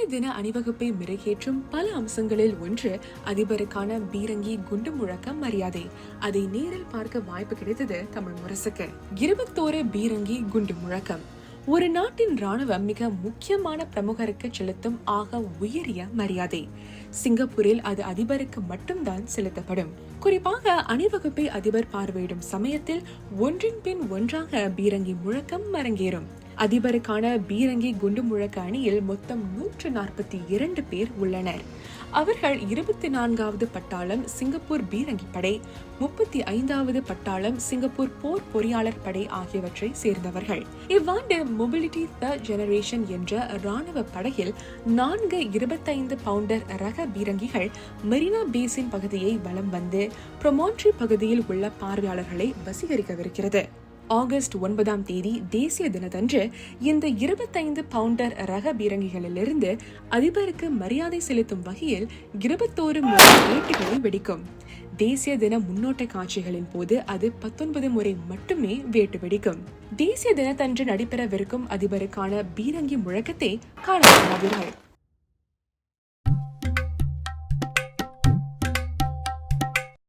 தேசிய தின அணிவகுப்பை மெருகேற்றும் பல அம்சங்களில் ஒன்று அதிபருக்கான பீரங்கி குண்டு முழக்கம் மரியாதை. அதை நேரில் பார்க்க வாய்ப்பு கிடைத்தது தமிழ் முரசுக்கு. இருபத்தோரு பீரங்கி குண்டு முழக்கம். ஒரு நாட்டின் ராணுவம் மிக முக்கியமான பிரமுகருக்கு செலுத்தும் ஆக உயரிய மரியாதை. சிங்கப்பூரில் அது அதிபருக்கு மட்டும்தான் செலுத்தப்படும். குறிப்பாக அணிவகுப்பை அதிபர் பார்வையிடும் சமயத்தில் ஒன்றின் பின் ஒன்றாக பீரங்கி முழக்கம் அரங்கேறும். அதிபருக்கான பீரங்கி குண்டு முழக்க அணியில் மொத்தம் நூற்று நாற்பத்தி இரண்டு பேர் உள்ளனர். அவர்கள் இருபத்தி நான்காவது பட்டாளம் சிங்கப்பூர் பீரங்கி படை முப்பத்தி ஐந்தாவது பட்டாளம் சிங்கப்பூர் போர் பொறியாளர் படை ஆகியவற்றை சேர்ந்தவர்கள். இவ்வாண்டு மொபிலிட்டி த ஜெனரேஷன் என்ற ராணுவ படையில் நான்கு இருபத்தைந்து பவுண்டர் ரக பீரங்கிகள் மெரினா பேசின் பகுதியை வலம் வந்து ப்ரொமோன்ட்ரி பகுதியில் உள்ள பார்வையாளர்களை வசீகரிக்கவிருக்கிறது. ஆகஸ்ட் ஒன்பதாம் தேதி தேசிய தினத்தன்று இந்த இருபத்தைந்து பவுண்டர் ரக பீரங்கிகளிலிருந்து அதிபருக்கு மரியாதை செலுத்தும் வகையில் இருபத்தோரு முறை வேட்டுகளை வெடிக்கும். தேசிய தின முன்னோட்ட காட்சிகளின் போது அது பத்தொன்பது முறை மட்டுமே வேட்டு வெடிக்கும். தேசிய தினத்தன்று நடைபெறவிருக்கும் அதிபருக்கான பீரங்கி முழக்கத்தை காண